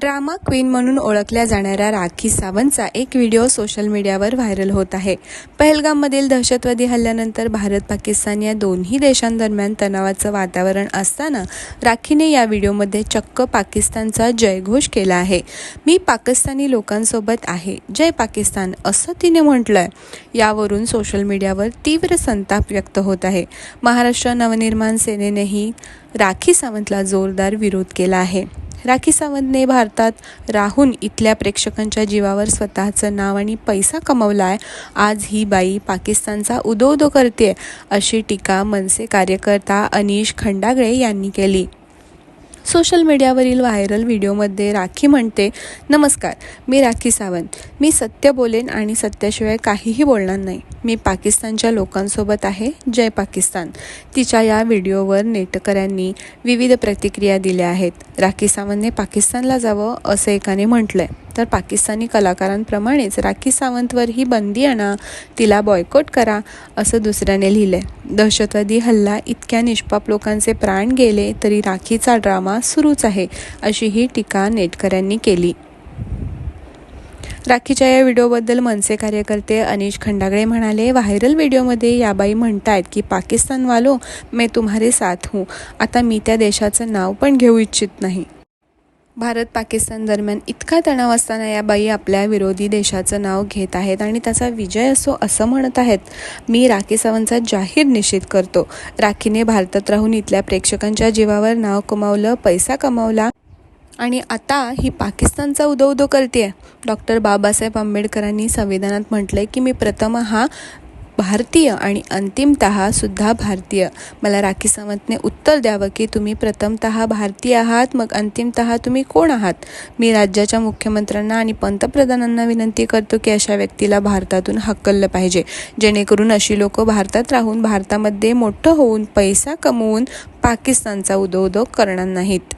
Drama queen म्हणून ओळखल्या जाणाऱ्या राखी सावंतचा एक व्हिडिओ सोशल मीडियावर व्हायरल होत आहे. पहलगाममधील दहशतवादी हल्ल्यानंतर भारत पाकिस्तान या दोन्ही देशांदरम्यान तणावाचं वातावरण असताना राखीने या व्हिडिओमध्ये चक्क पाकिस्तानचा जयघोष केला आहे. मी पाकिस्तानी लोकांसोबत आहे. जय पाकिस्तान असं तिने म्हटलंय. यावरून सोशल मीडियावर तीव्र संताप व्यक्त होत आहे. महाराष्ट्र नवनिर्माण सेनेनेही राखी सावंतला जोरदार विरोध केला आहे. राखी सावंतने भारतात राहून इथल्या प्रेक्षकांच्या जीवावर स्वतःचं नाव आणि पैसा कमवला आहे आज ही बाई पाकिस्तानचा उदो उदो करते अशी टीका मनसे कार्यकर्ता अनिश खंडागळे यांनी केली. सोशल मीडियावरील व्हायरल व्हिडिओमध्ये राखी म्हणते नमस्कार मी राखी सावंत. मी सत्य बोलेन आणि सत्याशिवाय काहीही बोलणार नाही. मी पाकिस्तानच्या लोकांसोबत आहे. जय पाकिस्तान. तिच्या या व्हिडिओवर नेटकऱ्यांनी विविध प्रतिक्रिया दिल्या आहेत. राखी सावंतने पाकिस्तानला जावं असं एकाने म्हटलं आहे तर पाकिस्तानी कलाकारांप्रमाणेच राखी सावंतवर ही बंदी आणा तिला बॉयकॉट करा असं दुसऱ्याने लिहिलं आहे दहशतवादी हल्ला इतक्या निष्पाप लोकांचे प्राण गेले तरी राखीचा ड्रामा सुरूच आहे अशी ही टीका नेटकऱ्यांनी केली. राखीच्या या व्हिडिओबद्दल मनसे कार्यकर्ते अनिश खंडागळे म्हणाले व्हायरल व्हिडिओमध्ये या बाई म्हणतायत की पाकिस्तान वालो मैं तुम्हारे साथ हूँ. आता मी त्या देशाचं नाव पण घेऊ इच्छित नाही. भारत पाकिस्तान दरम्यान इतका तणाव असताना या बाई आपल्या विरोधी देशाचं नाव घेत आहेत आणि त्याचा विजय असो असं म्हणत आहेत. मी राखी सावंतचा जाहीर निषेध करतो. राखीने भारतात राहून इथल्या प्रेक्षकांच्या जीवावर नाव कमावलं पैसा कमावला आणि आता ही पाकिस्तानचा उदो उदो करते डॉक्टर बाबासाहेब आंबेडकरांनी संविधानात म्हटलं आहे की मी प्रथम हा भारतीय आणि अंतिमत सुद्धा भारतीय. मला राखी सावंतने उत्तर द्यावं की तुम्ही प्रथमतः भारतीय आहात मग अंतिमतः तुम्ही कोण आहात? मी राज्याच्या मुख्यमंत्र्यांना आणि पंतप्रधानांना विनंती करतो की अशा व्यक्तीला भारतातून हकललं पाहिजे. जेणेकरून अशी लोक भारतात राहून भारतामध्ये मोठं होऊन पैसा कमवून पाकिस्तानचा उदो उदो करणार नाहीत.